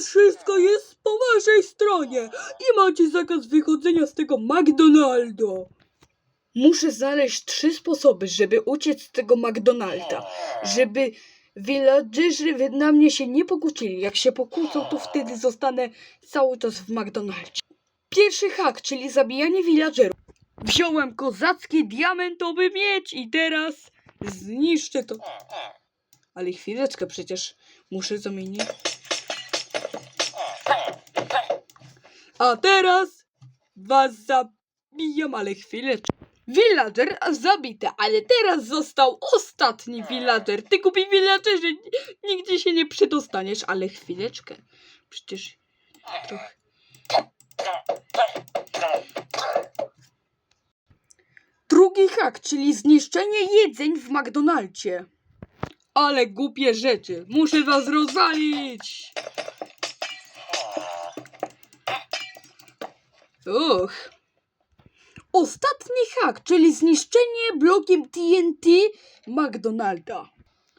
Wszystko jest po waszej stronie i macie zakaz wychodzenia z tego McDonalda. Muszę znaleźć trzy sposoby, żeby uciec z tego McDonalda. Żeby villagerzy na mnie się nie pokłócili. Jak się pokłócą, to wtedy zostanę cały czas w McDonaldzie. Pierwszy hak, czyli zabijanie villagerów. Wziąłem kozacki diamentowy miecz i teraz zniszczę to. Ale chwileczkę, przecież muszę zamienić. A teraz was zabijam, ale chwileczkę. Villager zabity, ale teraz został ostatni villager. Ty kupi villagerze, nigdzie się nie przedostaniesz, ale chwileczkę. Przecież trochę. Drugi hak, czyli zniszczenie jedzeń w McDonaldzie. Ale głupie rzeczy. Muszę was rozwalić. Uch. Ostatni hak, czyli zniszczenie blokiem TNT McDonalda.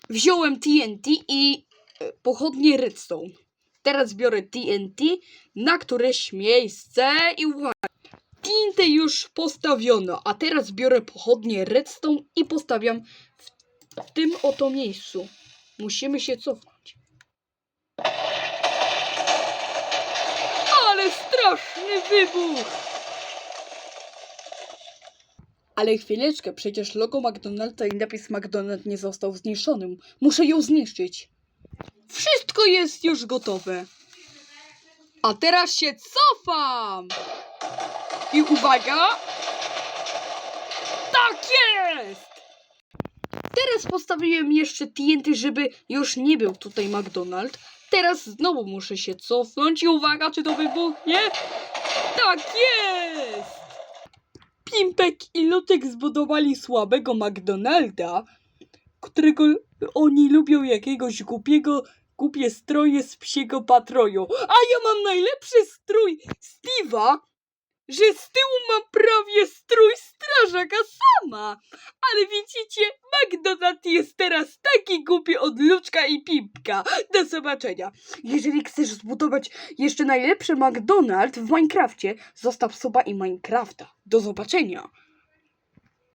Wziąłem TNT i e, pochodnie redstone. Teraz biorę TNT na któreś miejsce i uwaga. TNT już postawiono, a teraz biorę pochodnie redstone i postawiam w, w tym oto miejscu. Musimy się cofnąć. Ale straszny wybuch! Ale chwileczkę, przecież logo McDonalda i napis McDonald nie został zniszczony. Muszę ją zniszczyć. Wszystko jest już gotowe. A teraz się cofam! I uwaga! Tak jest! Teraz postawiłem jeszcze TNT, żeby już nie był tutaj McDonald. Teraz znowu muszę się cofnąć i uwaga, czy to wybuchnie? Tak jest! Pimpek i Lotek zbudowali słabego McDonalda, którego oni lubią jakiegoś głupiego, głupie stroje z psiego patroju. A ja mam najlepszy strój Steve'a, że z tyłu mam prawie strój strażaka sama. Ale widzicie, McDonald jest teraz taki głupi od Luczka i Pimpka. Do zobaczenia. Jeżeli chcesz zbudować jeszcze najlepszy McDonald w Minecrafcie, zostaw suba i Minecrafta. Do zobaczenia.